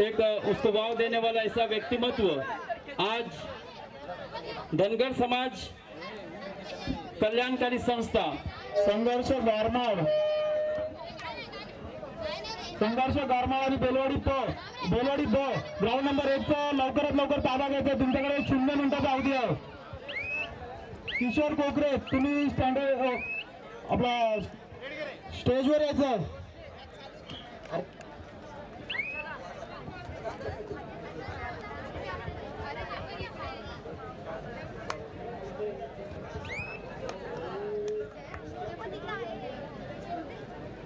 एक उसको वाव देने वाला ऐसा व्यक्तिमत्व आज धनगर समाज कल्याणकारी संस्था संघर्ष गारमाड संघर्ष गारमाड आणि बेलवाडी प बेलवाडी ब ग्राउंड नंबर एक चा लवकरात लवकर ताबा घ्यायचा तुमच्याकडे शून्य मिनिटाचा अवधी आहे. किशोर कोकरे तुम्ही स्टँडर्ड आपला स्टेजवर यायचं.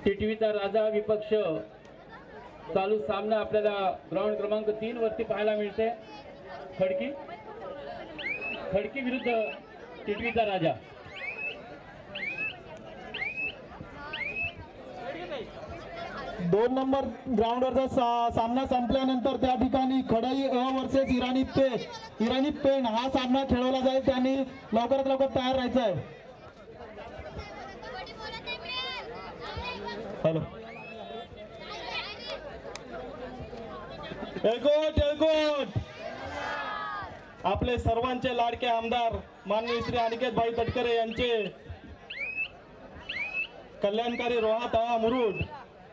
टिटवीचा राजा विपक्ष चालू सामना आपल्याला ग्राउंड क्रमांक तीन वरती पाहायला मिळते. खडकी? खडकी विरुद्ध टिटवीचा राजा. दोन नंबर ग्राउंडवरचा सा, सामना संपल्यानंतर त्या ठिकाणी खडाई अ वर्सेस इराणी पे इराणी पेन हा सामना खेळवला जाईल. त्यांनी लवकरात लवकर तयार राहायचा आहे हॅलो एकोट एकोट आपले सर्वांचे लाडके आमदार माननीय श्री अनिकेत भाई तटकरे यांचे कल्याणकारी रोहा तळा मुरुड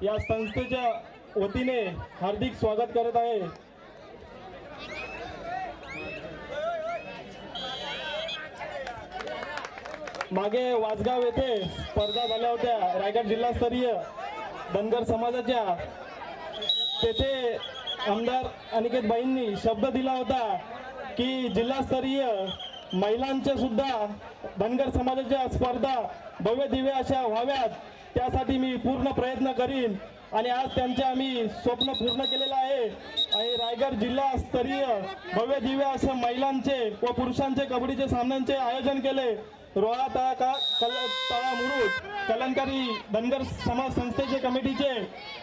या संस्थेच्या वतीने हार्दिक स्वागत करत आहे. मागे वासगाव येथे स्पर्धा झाल्या होत्या रायगड जिल्हास्तरीय. धनगर समाजाच्या तेथे आमदार अनिकेत बाईंनी शब्द दिला होता की जिल्हास्तरीय महिलांच्या सुद्धा धनगर समाजाच्या स्पर्धा भव्य दिव्य अशा व्हाव्यात. त्यासाठी मी पूर्ण प्रयत्न करीन आणि आज त्यांचे आम्ही स्वप्न पूर्ण केलेलं आहे. आणि रायगड जिल्हा स्तरीय भव्य दिव्य अशा महिलांचे व पुरुषांचे कबड्डीचे सामन्यांचे आयोजन केले. रोहा तळा का कल तळा मुरुड कलंकारी धनगर समाज संस्थेचे कमिटीचे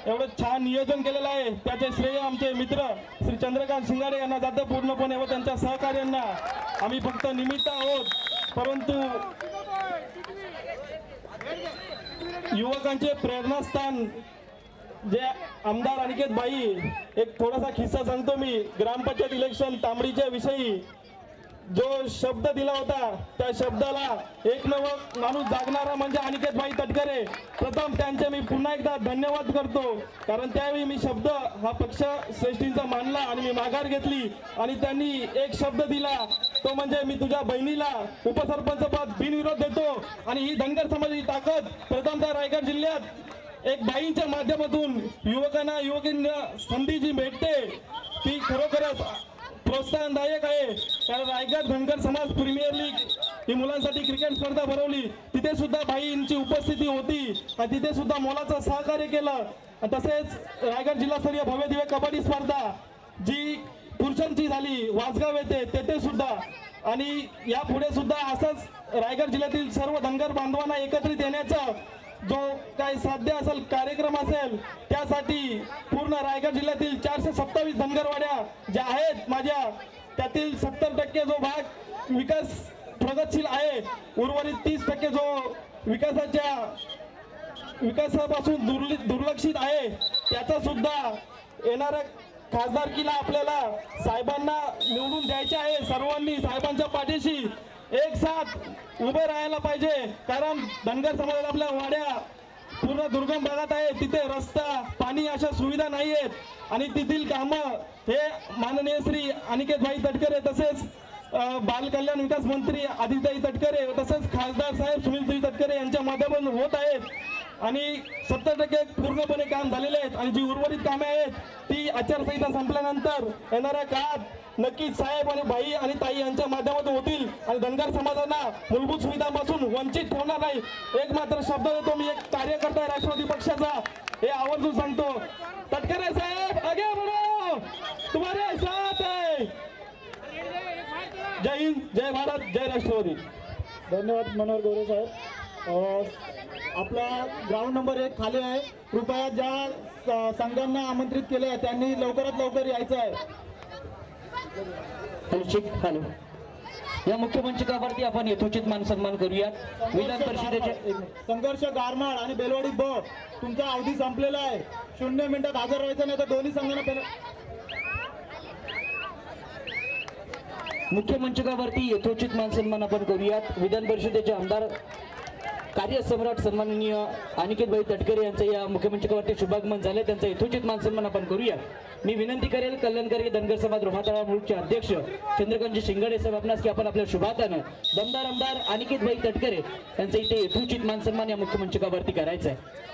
एवढं छान नियोजन केलेलं आहे. त्याचे श्रेय आमचे मित्र श्री चंद्रकांत शिंगाडे यांना जातं पूर्णपणे व त्यांच्या सहकार्यांना. आम्ही फक्त निमित्त आहोत. परंतु युवकांचे प्रेरणास्थान जे आमदार अनिकेत बाई एक थोडासा किस्सा सांगतो मी. ग्रामपंचायत इलेक्शन तांबडीच्या विषयी जो शब्द दिला होता त्या शब्दाला एक नव माणूस जागणारा म्हणजे अनिकेत भाई तटकरे. प्रथम त्यांचे मी पुन्हा एकदा धन्यवाद करतो. कारण त्यावेळी मी शब्द हा पक्ष श्रेष्ठींचा मानला आणि मी माघार घेतली. आणि त्यांनी एक शब्द दिला तो म्हणजे मी तुझ्या बहिणीला उपसरपंच पद बिनविरोध देतो. आणि ही धनगर समाजाची ताकद प्रथमतः रायगड जिल्ह्यात एक बाईंच्या माध्यमातून युवकांना युवकींना संधी जी भेटते. ती खरोखरच प्रोत्साहनदायक आहे. कारण रायगड धनगर समाज प्रीमियर लीग ही मुलांसाठी क्रिकेट स्पर्धा भरवली. तिथे सुद्धा भाईंची उपस्थिती होती. आणि तिथे सुद्धा मोलाचं सहकार्य केलं. तसेच रायगड जिल्हास्तरीय भव्य दिव्य कबड्डी स्पर्धा जी पुरुषांची झाली वासगाव येथे तेथे सुद्धा. आणि यापुढे सुद्धा असंच रायगड जिल्ह्यातील सर्व धनगर बांधवांना एकत्रित येण्याचं जो काही साध्य असेल कार्यक्रम असेल त्यासाठी पूर्ण रायगड जिल्ह्यातील चारशे सत्तावीस धनगरवाड्या ज्या आहेत माझ्या त्यातील सत्तर टक्के जो भाग विकास प्रगतशील आहे. उर्वरित तीस टक्के जो विकासाच्या विकासापासून दुर्लि दुर्लक्षित आहे त्याचा सुद्धा येणाऱ्या खासदारकीला आपल्याला साहेबांना निवडून द्यायचे आहे. सर्वांनी साहेबांच्या पाठीशी एक साथ उभे राहायला पाहिजे कारण धनगर समाजात आपल्या वाड्या पूर्ण दुर्गम भागात आहे तिथे रस्ता पाणी अशा सुविधा नाही आहेत आणि तेथील कामं हे माननीय श्री अनिकेत भाई तटकरे तसेच बालकल्याण विकास मंत्री आदिताई तटकरे तसेच खासदार साहेब सुनील तटकरे यांच्या माध्यमातून होत आहेत. आणि सत्तर टक्के पूर्णपणे काम झालेले आहेत. आणि जी उर्वरित कामे आहेत ती आचारसंहिता संपल्यानंतर येणाऱ्या काळात नक्कीच साहेब आणि बाई आणि ताई यांच्या माध्यमातून होतील. आणि धनगर समाजांना मूलभूत सुविधांपासून वंचित ठेवणार नाही. एक मात्र शब्द देतो मी एक कार्यकर्ता आहे राष्ट्रवादी पक्षाचा. हे आवर्जून सांगतो. तटकरे साहेब आगे बढो. तुम्हारे साथ है जय हिंद जय भारत जय राष्ट्रवादी. धन्यवाद मनोहर गोरे साहेब. आपला ग्राउंड नंबर एक खाली आहे. कृपया ज्या संघांना आमंत्रित केले आहे त्यांनी लवकरात लवकर यायचं आहे. अनुचित हॅलो. या मुख्य आपण यथोचित मान सन्मान करूया विधान परिषदेचे संघर्ष गारमाळ आणि बेलवाडी ब तुमचा अवधी संपलेला आहे. शून्य मिनिटात हजर राहायचं नाही तर दोन्ही संघांना मुख्यमंत्री का मंचकावरती यथोचित मान सन्मान आपण करूयात. विधान परिषदेचे आमदार कार्यसम्राट सन्माननीय अनिकेतभाई तटकरे यांचं या मुख्यमंत्री शुभागमन झालं त्यांचा यथोचित मान सन्मान आपण करूया. मी विनंती करेल कल्याणकारी धनगर समाज रोहातळा मूळचे अध्यक्ष चंद्रकांतजी शिंगडे साहेब आपणास की आपण आपल्या शुभातानं दमदार आमदार अनिकेतभाई तटकरे यांचं इथे यथोचित मान सन्मान या मुख्यमंचकावरती करायचं आहे.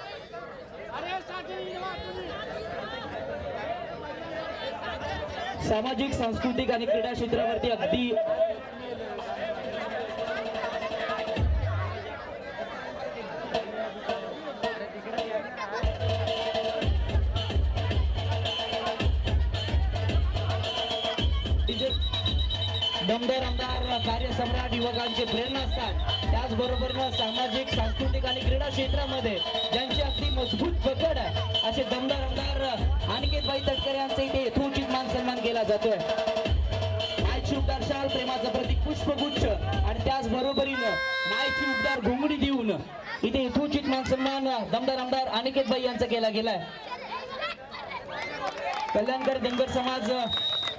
सामाजिक सांस्कृतिक आणि क्रीडा क्षेत्रावरती अगदी दमदार आमदार कार्यसम्राट युवकांचे प्रेरणा असतात. त्याचबरोबर सामाजिक सांस्कृतिक आणि क्रीडा क्षेत्रामध्ये ज्यांची अगदी मजबूत पकड आहे असे दमदार आमदार अनिकेतभाई तटकरे यांचा इथे यथोचित मान सन्मान केला जातोय. नायची उपदार शाल प्रेमाचं प्रतीक पुष्पगुच्छ आणि त्याचबरोबरीनं नायची उपदार घुंगडी देऊन इथे यथोचित मान सन्मान दमदार आमदार अनिकेतभाई यांचा केला गेलाय. कल्याणकर धनगर समाज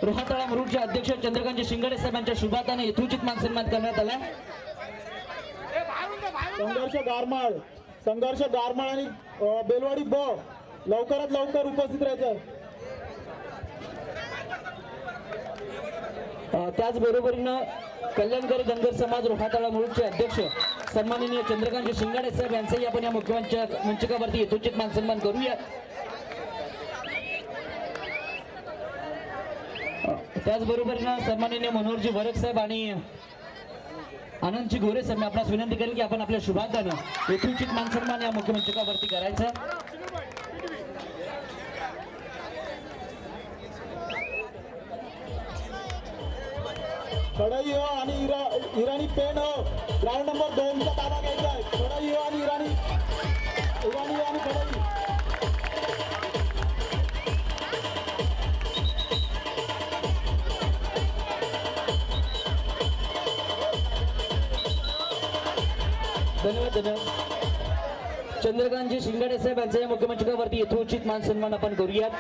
रोहातळा मुरुडचे अध्यक्ष चंद्रकांत शिंगाडे साहेबांच्या शुभाताने यथोचित मान सन्मान करण्यात आला. संघर्ष गारमाळ संघर्ष गारमाळ आणि बेलवाडी ब लवकरात लवकर उपस्थित राहायचं. त्याचबरोबरीनं कल्याणकारी धनगर समाज रोहातळा मुरुडचे अध्यक्ष सन्माननीय चंद्रकांत शिंगाडे साहेब यांचाही आपण या मुख्यमंच मंचकावरती यथोचित मान सन्मान करूया त्याचबरोबर ना सन्माननीय मनोहरजी वरक साहेब आणि आनंदजी गोरे साहेब मी आपणास विनंती करेन की आपण आपल्या शुभार्थानं यथोचित मानसन्मान या मुख्यमंचकावरती करायचा. कढई हो आणि इरा इराणी पेन हो. ग्राउंड नंबर दोनचा. धन्यवाद. चंद्रकांतजी शिंगाडे साहेब यांच्या या मुख्यमंचकावरती यथोचित मान सन्मान आपण करूयात.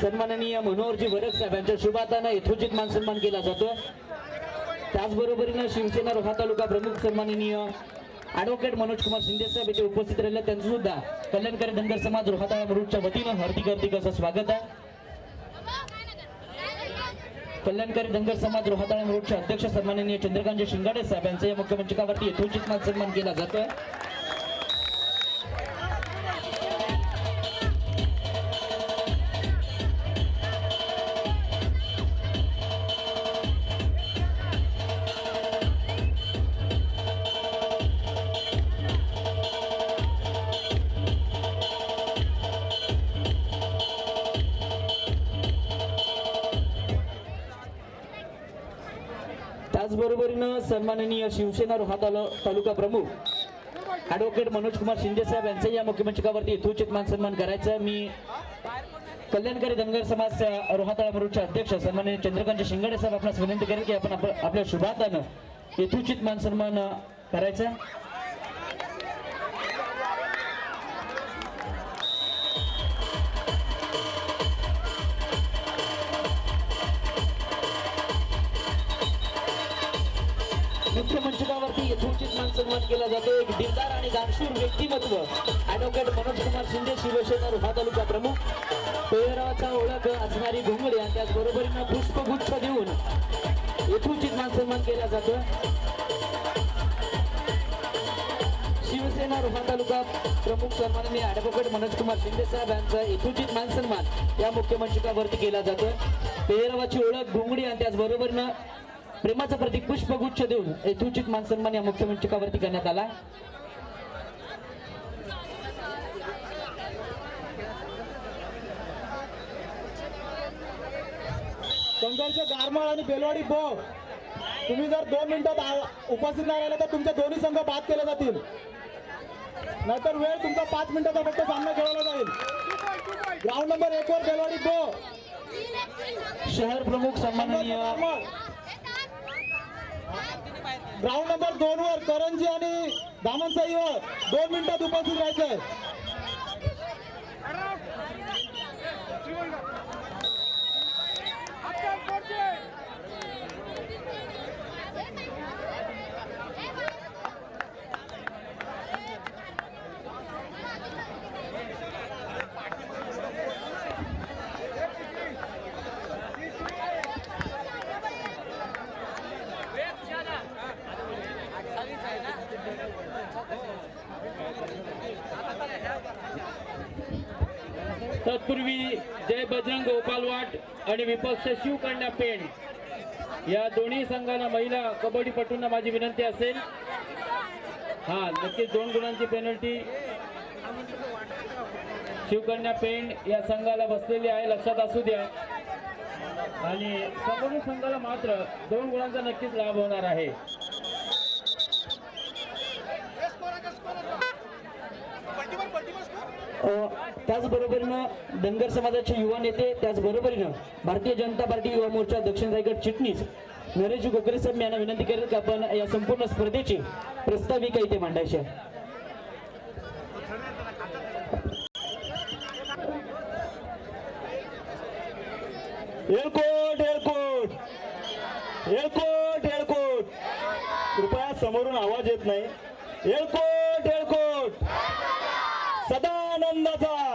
सन्माननीय मनोहरजी वरक साहेब यांच्या शुभातानं यथोचित मान सन्मान केला जातो त्याचबरोबरीनं शिवसेना रोहा तालुका प्रमुख सन्माननीय ॲडव्होकेट मनोज कुमार शिंदे साहेब येथे उपस्थित राहिले त्यांचं सुद्धा कल्याणकारी धनगर समाज रोहा मुरुडच्या वतीनं हार्दिक हार्दिक असं स्वागत आहे. कल्याणकारी धनगर समाज रोहाताळा रोडचे अध्यक्ष सन्माननीय चंद्रकांत शिंगाडे साहेब यांचा या मुख्यमंचकावरती यथोचित मान सन्मान केला जातोय. त्याचबरोबरीनं सन्माननीय शिवसेना रोहा तालुका प्रमुख ॲडव्होकेट मनोज कुमार शिंदे साहेब यांचं या मुख्यमंचकावरती यथोचित मान सन्मान करायचा. मी कल्याणकारी धनगर समाज अ, रोहाताळा अध्यक्ष सन्माननीय चंद्रकांत शिंगाडे साहेब आपणास विनंती करेल की आपण आप- आपल्या शुभातानं यथोचित मान सन्मान करायचं करायचा. सन्मान केला जातो. एक दिलदार आणि दानशूर व्यक्तिमत्व. ॲडव्होकेट मनोज कुमार शिंदे शिवसेना रोहा तालुका प्रमुख. पेहरावाचा ओळख असणारी घोंगडी आणि त्याचबरोबरीनं पुष्पगुच्छ देऊन यथोचित मान सन्मान केला जातो शिवसेना रोहा तालुका प्रमुख सन्माननीय ॲडव्होकेट मनोज कुमार शिंदे साहेब यांचा यथोचित मान सन्मान या मुख्यमंचकावरती केला जातो पेहरावाची ओळख घोंगडी आणि त्याचबरोबरीनं प्रेमाचं प्रतीक पुष्पगुच्छ देऊन यथोचित मान सन्मान या मुख्यमंचकावरती करण्यात आला संघर्ष गारमाळ आणि बेलवाडी ब तुम्ही जर दोन मिनिटात उपस्थित नाही राहिले तर तुमचे दोन्ही संघ बाद केले जातील. नाहीतर वेळ तुमचा पाच मिनिटाचा फक्त सामना खेळवला जाईल. ग्राउंड नंबर एक वर बेलवाडी ब शहर प्रमुख सन्माननीय ग्राउंड नंबर दोन वर करंजी आणि दामनसाईवर दोन मिनिटात उपस्थित राहायचंय. तत्पूर्वी जय बजरंग गोपालवाट आणि विपक्ष शिवकन्या पेण. या दोन्ही संघाला महिला कबड्डीपटूंना माझी विनंती असेल. हा नक्कीच दोन गुणांची पेनल्टी शिवकन्या पेंड या संघाला बसलेली आहे लक्षात असू द्या. आणि कबड्डी संघाला मात्र दोन गुणांचा नक्कीच लाभ होणार आहे अ, त्याचबरोबरीनं धनगर समाजाचे युवा नेते त्याचबरोबरीनं भारतीय जनता पार्टी युवा मोर्चा दक्षिण रायगड चिटणीस नरेश गोखले साहेब यांना विनंती करेल की आपण या संपूर्ण स्पर्धेची प्रस्ताविका इथे मांडायची आहे एलकोट एलकोट एलकोट एलकोट कृपया समोरून आवाज येत नाही. एलकोट एलकोट सदानंदाचा.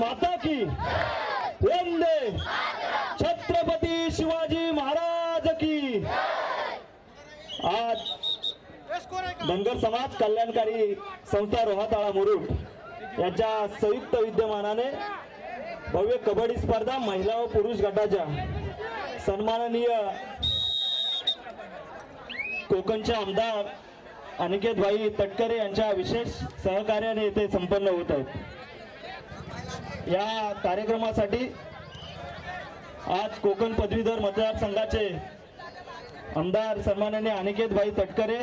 माता की वंदे. छत्रपती शिवाजी महाराज की. आज धनगर समाज कल्याणकारी संस्था रोहाताळा मुरुड यांच्या संयुक्त विद्यमानाने भव्य कबड्डी स्पर्धा महिला व पुरुष गटाच्या सन्माननीय कोकणचे आमदार अनिकेत भाई तटकरे यांच्या विशेष सहकार्याने येथे संपन्न होत आहेत. या कार्यक्रमासाठी आज कोकण पदवीधर मतदारसंघाचे आमदार सन्माननीय अनिकेत भाई तटकरे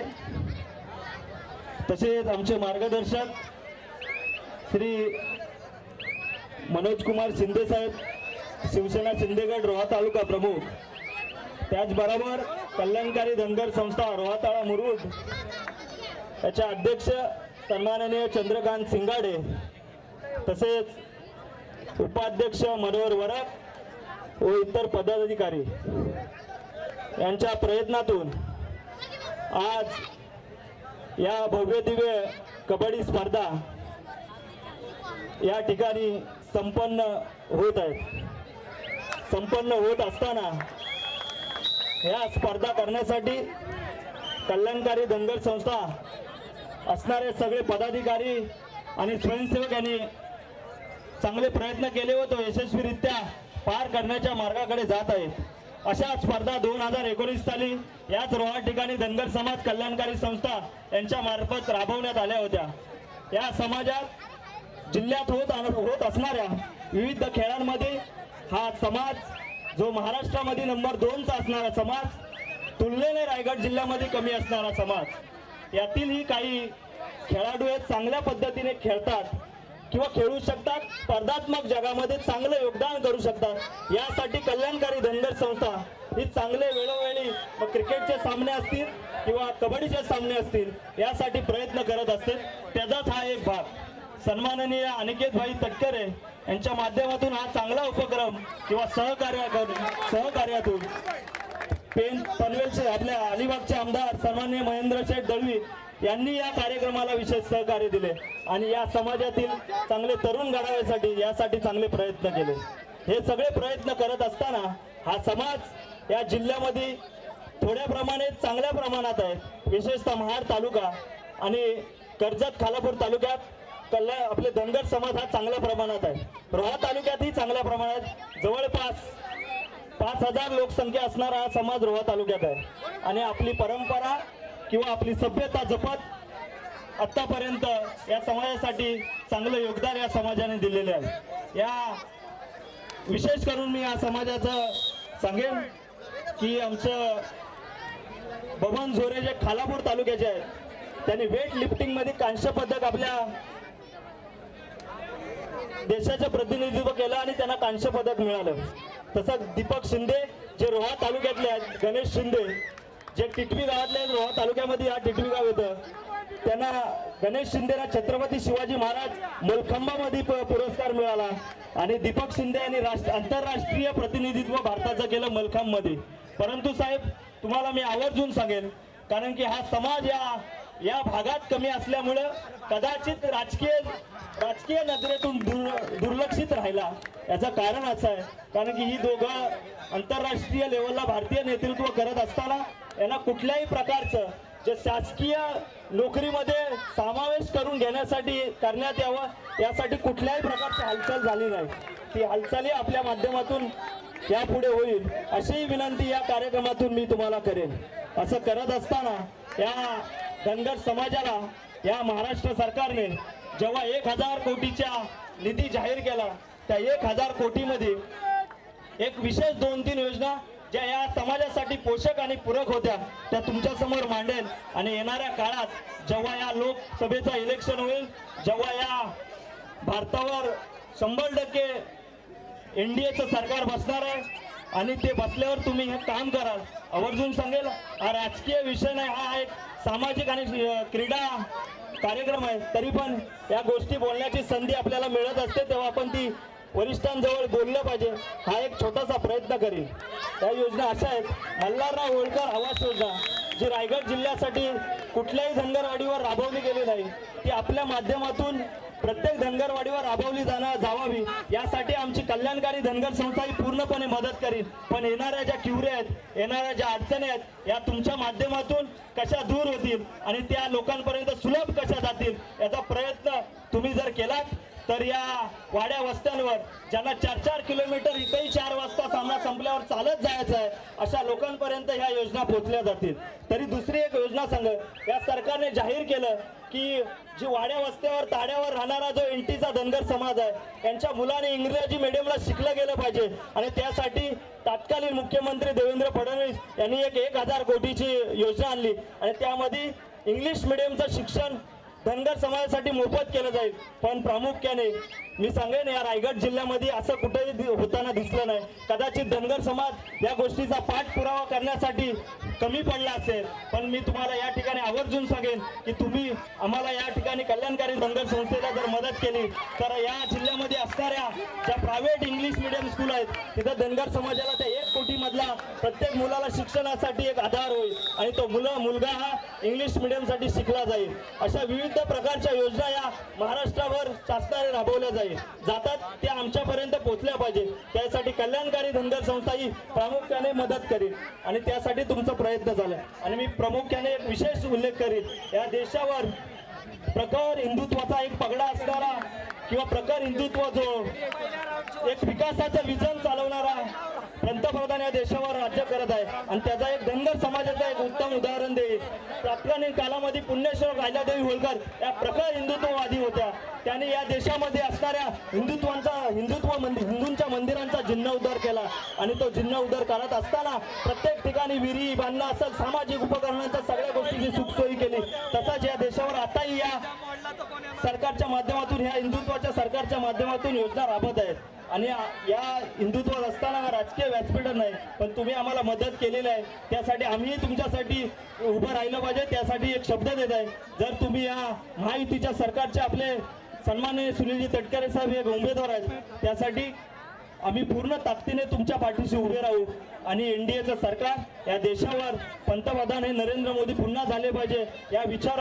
तसेच आमचे मार्गदर्शक श्री मनोज कुमार शिंदे साहेब शिवसेना शिंदेगड रोहा तालुका प्रमुख त्याचबरोबर कल्याणकारी धनगर संस्था रोहाताळा मुरुड याचे अध्यक्ष सन्माननीय चंद्रकांत सिंगाडे तसेच उपाध्यक्ष मनोहर वरक व इतर पदाधिकारी यांच्या प्रयत्नातून आज या भव्य दिव्य कबड्डी स्पर्धा या ठिकाणी संपन्न होत आहेत. संपन्न होत असताना या स्पर्धा करण्यासाठी कल्याणकारी धनगर संस्था असणारे सगळे पदाधिकारी आणि स्वयंसेवक यांनी चांगले प्रयत्न केले व तो यशस्वीरित्या पार करण्याच्या मार्गाकडे जात आहेत अशा स्पर्धा दोन हजार एकोणीस साली याच रोहा ठिकाणी धनगर समाज कल्याणकारी संस्था यांच्या मार्फत राबवण्यात आल्या होत्या. या समाजात जिल्ह्यात होत होत असणाऱ्या विविध खेळांमध्ये हा समाज जो महाराष्ट्रामध्ये नंबर दोनचा असणारा समाज तुलनेने रायगड जिल्ह्यामध्ये कमी असणारा समाज. यातीलही काही खेळाडू आहेत चांगल्या पद्धतीने खेळतात. किंवा खेळू शकतात स्पर्धात्मक जगामध्ये चांगलं योगदान करू शकतात. यासाठी कल्याणकारी धनगर संस्था ही चांगले वेळोवेळी मग क्रिकेटचे सामने असतील किंवा कबड्डीचे सामने असतील यासाठी प्रयत्न करत असते त्याचाच हा एक भाग. सन्माननीय अनिकेत भाई तटकरे यांच्या माध्यमातून हा चांगला उपक्रम किंवा सहकार्य सहकार्यातून पेन पनवेलचे आपल्या अलिबागचे आमदार सन्माननीय महेंद्र शेठ दळवी यांनी या कार्यक्रमाला विशेष सहकार्य दिले आणि या समाजातील चांगले तरुण घडाव्यासाठी यासाठी चांगले प्रयत्न केले. हे सगळे प्रयत्न करत असताना हा समाज या जिल्ह्यामध्ये थोड्या प्रमाणे चांगल्या प्रमाणात आहे. विशेषतः महाड तालुका आणि कर्जत खालापूर तालुक्यात कल्या आपले धनगर समाज हा चांगल्या प्रमाणात आहे. रोहा तालुक्यातही चांगल्या प्रमाणात जवळपास पाच हजार लोकसंख्या असणारा हा समाज रोहा तालुक्यात आहे. आणि आपली परंपरा किंवा आपली सभ्यता जपत आतापर्यंत या समाजासाठी चांगलं योगदान या समाजाने दिलेले आहे. या विशेष करून मी या समाजाचं सांगेन की आमचं बबन झोरे जे खालापूर तालुक्याचे आहेत त्यांनी वेट लिफ्टिंगमध्ये कांस्य पदक आपल्या देशाचं प्रतिनिधित्व केलं आणि त्यांना कांस्य पदक मिळालं. तसंच दीपक शिंदे जे रोहा तालुक्यातले आहेत गणेश शिंदे जे टिटवी गावातले रोहा तालुक्यामध्ये हा टिटवी गाव येतं. त्यांना गणेश शिंदेला छत्रपती शिवाजी महाराज मलखंबामध्ये प- पुरस्कार मिळाला. आणि दीपक शिंदे यांनी राष्ट्र आंतरराष्ट्रीय प्रतिनिधित्व भारताचं केलं मलखांबमध्ये. परंतु साहेब तुम्हाला मी आवर्जून सांगेन कारण की हा समाज या या भागात कमी असल्यामुळं कदाचित राजकीय राजकीय नजरेतून दुर दुर्लक्षित राहिला. याचं कारण असं आहे. कारण की ही दोघं आंतरराष्ट्रीय लेवलला भारतीय नेतृत्व करत असताना यांना कुठल्याही प्रकारचं जे शासकीय नोकरीमध्ये समावेश करून घेण्यासाठी करण्यात यावं यासाठी कुठल्याही प्रकारची हालचाल झाली नाही. ती हालचाली आपल्या माध्यमातून यापुढे होईल अशीही विनंती या कार्यक्रमातून मी तुम्हाला करेन. असं करत असताना या धनगर समाजाला या महाराष्ट्र सरकारने जेव्हा एक हजार कोटीच्या निधी जाहीर केला त्या एक हजार कोटीमध्ये एक विशेष दोन तीन योजना ज्या या समाजासाठी पोषक आणि पूरक होत्या त्या तुमच्यासमोर मांडेल. आणि येणाऱ्या काळात जेव्हा या लोकसभेचं इलेक्शन होईल जेव्हा या भारतावर शंभर टक्के एन डी एचं सरकार बसणार आहे आणि ते बसल्यावर तुम्ही हे काम कराल. आवर्जून सांगेल हा राजकीय विषय नाही हा एक सामाजिक आणि क्रीडा कार्यक्रम आहे. तरी पण या गोष्टी बोलण्याची संधी आपल्याला मिळत असते तेव्हा आपण ती वरिष्ठांजवळ बोललं पाहिजे हा एक छोटासा प्रयत्न करीन. या योजना अशा आहेत मल्हारराव होळकर आवास योजना जी रायगड जिल्ह्यासाठी कुठल्याही धनगरवाडीवर राबवली गेली नाही ती आपल्या माध्यमातून प्रत्येक धनगरवाडीवर राबवली जाणार जावावी यासाठी आमची कल्याणकारी धनगर संस्था ही पूर्णपणे मदत करील पण येणाऱ्या ज्या किवऱ्या आहेत येणाऱ्या ज्या अडचणी आहेत या तुमच्या माध्यमातून कशा दूर होतील आणि त्या लोकांपर्यंत सुलभ कशा जातील याचा प्रयत्न तुम्ही जर केलात तर या वाड्या वस्त्यांवर ज्यांना चार चार किलोमीटर इथेही चार वाजता सामना संपल्यावर चालत जायचं आहे अशा लोकांपर्यंत ह्या योजना पोहोचल्या जातील. तरी दुसरी एक योजना सांग या सरकारने जाहीर केलं की जी वाड्या वस्त्यावर ताड्यावर राहणारा जो एनटीचा धनगर समाज आहे त्यांच्या मुलाने इंग्रजी मिडियमला शिकलं गेलं पाहिजे. आणि त्यासाठी तत्कालीन मुख्यमंत्री देवेंद्र फडणवीस यांनी एक एक हजार कोटीची योजना आणली. आणि त्यामध्ये इंग्लिश मिडियमचं शिक्षण धनगर समाजासाठी मोफत केलं जाईल. पण प्रामुख्याने मी सांगेन या रायगड जिल्ह्यामध्ये असं कुठेही होताना दिसलं नाही. कदाचित धनगर समाज या गोष्टीचा पाठपुरावा करण्यासाठी कमी पडला असेल. पण मी तुम्हाला या ठिकाणी आवर्जून सांगेन की तुम्ही आम्हाला या ठिकाणी कल्याणकारी धनगर संस्थेला जर मदत केली तर या जिल्ह्यामध्ये असणाऱ्या ज्या प्रायव्हेट इंग्लिश मिडियम स्कूल आहेत तिथं धनगर समाजाला त्या एक कोटीमधला प्रत्येक मुलाला शिक्षणासाठी एक आधार होईल. आणि तो मुलं मुलगा हा इंग्लिश मिडियमसाठी शिकला जाईल. अशा विविध प्रकारच्या योजना या महाराष्ट्रावर शासनाने राबवल्या जाईल. जातात त्या आमच्यापर्यंत पोहोचल्या पाहिजे. त्यासाठी कल्याणकारी धनगर संस्था ही प्रामुख्याने मदत करेल. आणि त्यासाठी तुमचा प्रयत्न झाला. आणि मी प्रामुख्याने एक विशेष उल्लेख करीन या देशावर प्रखर हिंदुत्वाचा एक पगडा असणारा किंवा प्रखर हिंदुत्व जो एक विकासाचं विजन चालवणारा पंतप्रधान या देशावर राज्य करत आहे. आणि त्याचा एक धनगर समाजाचा एक उत्तम उदाहरण देईल तत्कालीन कालामध्ये पुण्यश्वर राहिल्यादेवी होळकर. या प्रखर हिंदुत्ववादी होत्या. त्यांनी या देशामध्ये असणाऱ्या हिंदुत्वांचा हिंदुत्व मंदिर हिंदूंच्या मंदिरांचा जिन्नोद्धार केला. आणि तो जिन्नोद्धार करत असताना प्रत्येक ठिकाणी विहिरी बांधला असेल सामाजिक उपकरणांच्या सगळ्या गोष्टींची सुखसोयी केली. तसाच या देशावर आताही या सरकारच्या माध्यमातून ह्या हिंदुत्वाच्या सरकारच्या माध्यमातून योजना राबत आहेत. आणि या- हिंदुत्वात असताना राजकीय व्यासपीठ नाही पण तुम्ही आम्हाला मदत केलेली आहे. त्यासाठी आम्हीही तुमच्यासाठी उभं राहिलं पाहिजे त्यासाठी एक शब्द देत आहे. जर तुम्ही या महायुतीच्या सरकारचे आपले सन्माननीय सुनीलजी तटकरे साहेब हे उमेदवार आहेत त्यासाठी आम्ही पूर्ण ताकदीने तुमच्या पाठीशी उभे राहू. आणि एनडीएचं सरकार या देशावर पंतप्रधान हे नरेंद्र मोदी पुन्हा झाले पाहिजे या विचार